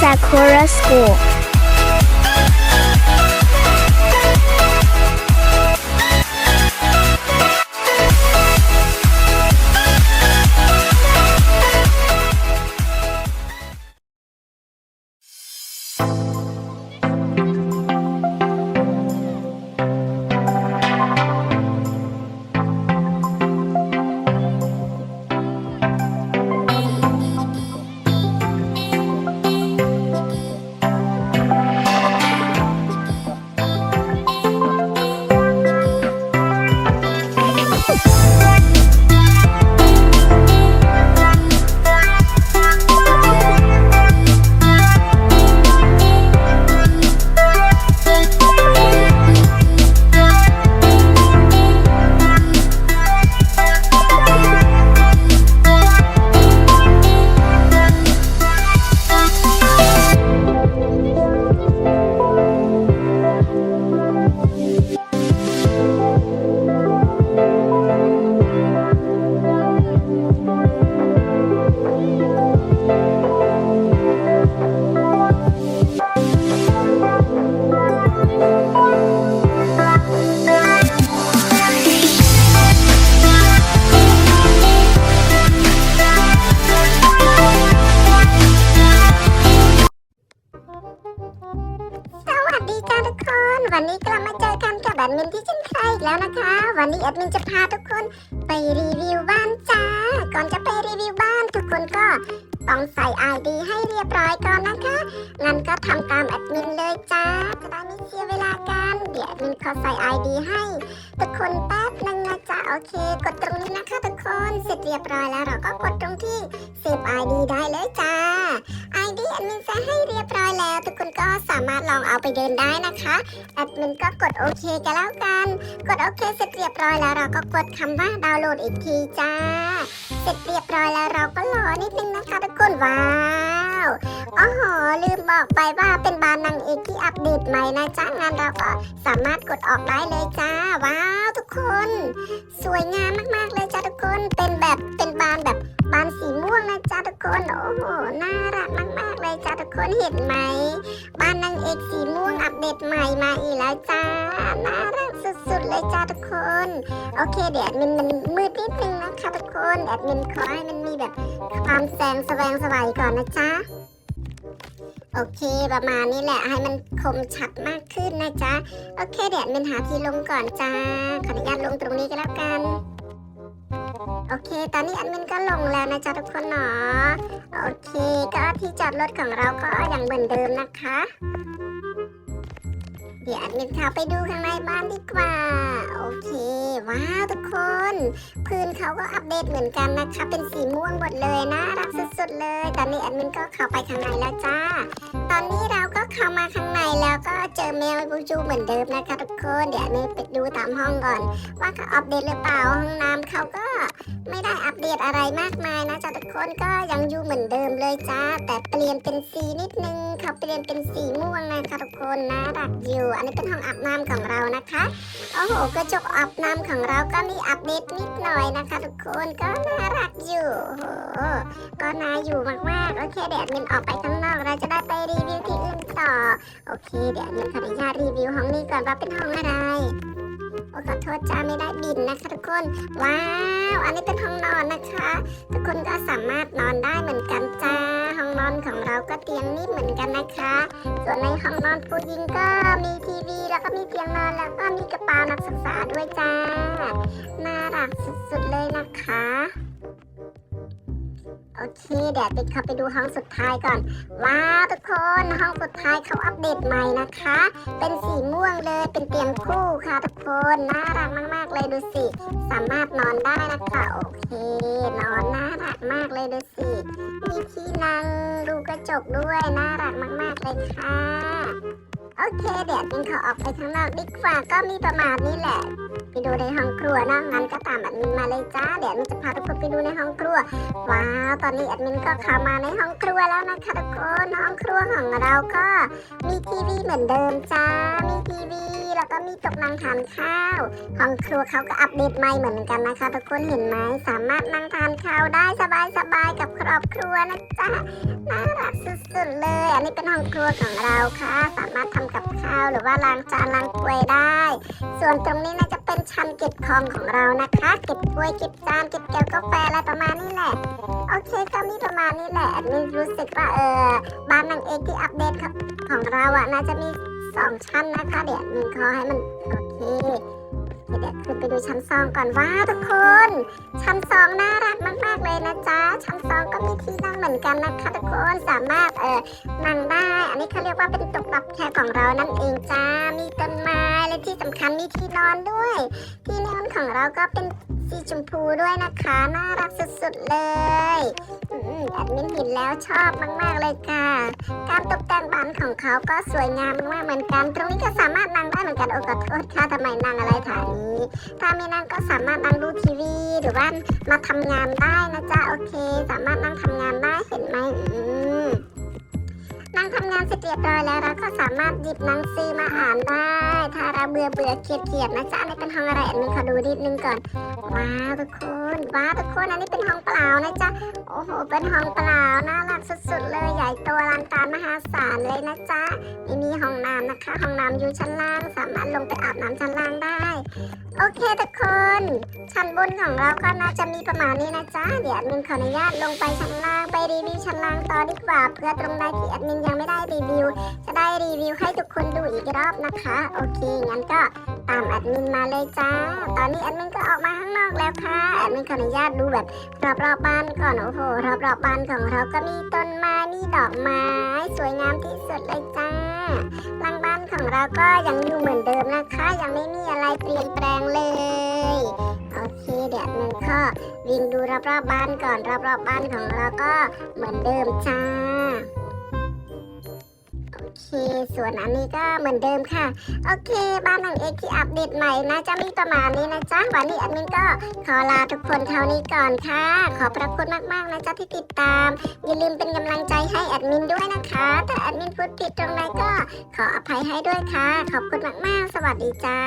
Sakura School. นี้แอดมินจะพาทุกคนไปรีวิวบ้านจ้า ก่อนจะไปรีวิวบ้านทุกคนก็ต้องใส่ ID ให้เรียบร้อยก่อนนะคะ งั้นก็ทำตามแอดมินเลยจ้าจะได้ไม่เสียเวลากัน เดี๋ยวแอดมินขอใส่ ID ให้ทุกคนแป๊บนึงนะจ๊ะโอเค กดตรงนี้นะคะทุกคน เสร็จเรียบร้อยแล้วเราก็กดตรงที่เซฟ ID ได้เลยจ้า ID แอดมินจะให้ สามารถลองเอาไปเดินได้นะคะแอดมินก็กดโอเคกันแล้วกัน กดโอเคเสร็จเรียบร้อยแล้วเราก็กดคำว่าดาวน์โหลดอีกทีจ้า เสร็จเรียบร้อยแล้วเราก็รอนิดนึงนะคะทุกคนว้าวอ๋อหลืมบอกไปว่าเป็นบานนางเอกที่อัปเดตใหม่นะจ้างานเราก็สามารถกดออกได้เลยจ้าว้าวทุกคน สวยงามมากๆเลยจ้าทุกคนเป็นแบบเป็นบานแบบบานสีม่วงนะจ้าทุกคนโอ้โหน่ารักมากๆเลยจ้าทุกคนเห็นไหมบ้านนางเอกสีม่วงอัปเดตใหม่มาอีกแล้วจ้าน่ารักสุดๆเลยจ้าทุกคน โอเคเดี๋ยวแอดมินมันมืดนิดนึงนะคะทุกคนแอดมินขอให้มันมีแบบความแสงสว่างสวัยก่อนนะจ๊ะโอเคประมาณนี้แหละให้มันคมชัดมากขึ้นนะจ๊ะ โอเคเดี๋ยวแอดมินหาที่ลงก่อนจ้าขออนุญาตลงตรงนี้ก็แล้วกัน โอเค ตอนนี้แอดมินก็ลงแล้วนะจ๊ะทุกคนเนาะโอเค ก็ที่จอดรถของเราก็ยังเหมือนเดิมนะคะ เดี๋ยวแอดมินพาไปดูข้างในบ้านดีกว่า โอเค ว้าวทุกคน พื้นเขาก็อัปเดตเหมือนกันนะคะ เป็นสีม่วงหมดเลยนะรักสุดๆเลย ตอนนี้แอดมินก็เข้าไปข้างในแล้วจ้า ตอนนี้เราก็เข้ามาข้างในแล้วก็เจอแมวบูจูเหมือนเดิมนะคะทุกคน เดี๋ยวแอดมินไปดูตามห้องก่อน ว่าเขาอัปเดตหรือเปล่าห้องน้ำเขาก็ไม่ได้อัปเดตอะไรมากมายนะจ๊ะทุกคนก็ยังอยู่เหมือนเดิมเลยจ้า แต่เปลี่ยนเป็นสีนิดนึงเขาเปลี่ยนเป็นสีม่วงนะคะทุกคนน่ารักอยู่ อันนี้เป็นห้องอาบน้ำของเรานะคะโอ้โหกระจกอาบน้ำของเราก็มีอัปเดตนิดหน่อยนะคะทุกคนก็น่ารักอยู่โอ้โหก็น่าอยู่มากๆโอเคเดี๋ยวแอดมินออกไปข้างนอกเราจะได้ไปรีวิวที่อื่นต่อ โอเค เดี๋ยวมินขออนุญาตรีวิวห้องนี้ก่อนว่าเป็นห้องอะไรโอ้ขอโทษจ้าไม่ได้บินนะคะทุกคน ว้าว อันนี้เป็นห้องนอนนะคะ ทุกคนก็สามารถนอนได้ เตียงนิ่มเหมือนกันนะคะ ส่วนในห้องนอนผู้หญิงก็มีทีวี แล้วก็มีเตียงนอนแล้วก็มีกระเป๋านักศึกษาด้วยจ้าน่ารักสุดๆเลยนะคะ โอเคเดี๋ยวติดเข้าไปดูห้องสุดท้ายก่อน ว้าวทุกคนห้องสุดท้ายเขาอัปเดตใหม่นะคะ เป็นสีม่วงเลยเป็นเตียงคู่ค่ะทุกคนน่ารักมาก ๆ เลยดูสิ สามารถนอนได้นะคะโอเคนอนน่ารักมากเลยดูสิมีที่นั่งดูกระจกด้วยน่ารักมาก ๆ เลยค่ะ โอเคเดี๋ยวจิงขอออกไปข้างนอกดีกว่าก็มีประมาณนี้แหละ ไปดูในห้องครัวนะงั้นก็ตามแอดมินมาเลยจ้าเดี๋ยวมินจะพาทุกคนไปดูในห้องครัว ว้าวตอนนี้แอดมินก็เข้ามาในห้องครัวแล้วนะคะทุกคนห้องครัวของเราก็มีทีวีเหมือนเดิมจ้ามีทีวีแล้วก็มีโต๊ะนั่งทานข้าว ห้องครัวเขาก็อัปเดตใหม่เหมือนกันนะคะ ทุกคนเห็นไหมสามารถนั่งทานข้าวได้สบายๆกับครอบครัวนะจ๊ะน่ารักสุดๆเลย อันนี้เป็นห้องครัวของเราค่ะ สามารถทำกับข้าวหรือว่าล้างจานล้างถ้วยได้ ส่วนตรงนี้น่าจะเป็นชั้นเก็บของของเรานะคะ เก็บถ้วยเก็บจานเก็บแก้วกาแฟอะไรประมาณนี้แหละ โอเคก็มีประมาณนี้แหละอันนี้รู้สึกว่าเออบ้านนางเอกที่อัปเดตของเราอะน่าจะมีสองชั้นนะคะ เดี๋ยวมินขอให้มันโอเค เดี๋ยวขึ้นไปดูชั้นซองก่อนว้าทุกคน ชั้นซองน่ารักมากๆเลยนะจ๊ะ ชั้นซองก็มีที่นั่งเหมือนกันนะคะทุกคนสามารถเออนั่งได้ อันนี้เขาเรียกว่าเป็นตุกตับแคร์ของเรานั่นเองจ้ามีต้นไม้และที่สำคัญมีที่นอนด้วย ที่นอนของเราก็เป็น สีชมพูด้วยนะคะ น่ารักสุดๆเลยอแอดมินเห็นแล้วชอบมากๆเลยค่ะ การตกแต่งบ้านของเขาก็สวยงามมากเหมือนกัน ตรงนี้ก็สามารถนั่งได้เหมือนกันโอ้ขอโทษค่ะทำไมนั่งอะไรฐานนี้ ถ้าไม่นั่งก็สามารถนั่งดูทีวี หรือว่ามาทำงานได้นะจ๊ะโอเค สามารถนั่งทำงานได้เห็นไหม ทำงานเสร็จเรียบร้อยแล้วเราก็สามารถหยิบหนังสือมาอ่านได้ ถ้าเราเบื่อเบื่อเกียดเกียดนะจ๊ะนนี้เป็นห้องอะไรอันนี้ขอดูนิดนึงก่อน ว้าวทุกคนว้าวทุกคนอันนี้เป็นห้องเปล่านะจ๊ะโอ้โหเป็นห้องเปล่าน่ารักสุดๆเลยใหญ่โตอลังการมหาศาลเลยนะจ๊ะไม่มีห้องน้ำนะคะ ห้องน้ำอยู่ชั้นล่าง สามารถลงไปอาบน้ำชั้นล่างได้ โอเคทุกคน ชั้นบนของเราก็น่าจะมีประมาณนี้นะจ๊ะ เดี๋ยวแอดมินขออนุญาตลงไปชั้นล่างไปรีวิวชั้นล่างต่อดีกว่าเพื่อตรงใดที่แอดมินยังไม่ได้รีวิว จะได้รีวิวให้ทุกคนดูอีกรอบนะคะ โอเค งั้นก็ตามแอดมินมาเลยจ้า ตอนนี้แอดมินก็ออกมาข้างนอกแล้วค่ะ แอดมินขออนุญาตดูแบบรอบๆบบ้านก่อน โอ้โห รอบๆบบ้านของเราก็มีต้นไม้ มีดอกไม้ สวยงามที่สุดเลยจ้าหลัง ของเราก็ยังอยู่เหมือนเดิมนะคะ ยังไม่มีอะไรเปลี่ยนแปลงเลย โอเคเดี๋ยวหนึ่งข้อวิ่งดูรอบๆบบ้านก่อนรอบๆบบ้านของเราก็เหมือนเดิมจ้า เคส่วนอันนี้ก็เหมือนเดิมค่ะ โอเค บ้านหลังเอกที่อัปเดตใหม่นะจะมีประมาณนี้นะจ๊ะ วันนี้แอดมินก็ขอลาทุกคนเท่านี้ก่อนค่ะ ขอบพระคุณมากๆนะจ๊ะที่ติดตาม อย่าลืมเป็นกำลังใจให้แอดมินด้วยนะคะถ้าแอดมินพูดผิดตรงไหนก็ขออภัยให้ด้วยค่ะ ขอบคุณมากๆ สวัสดีจ้า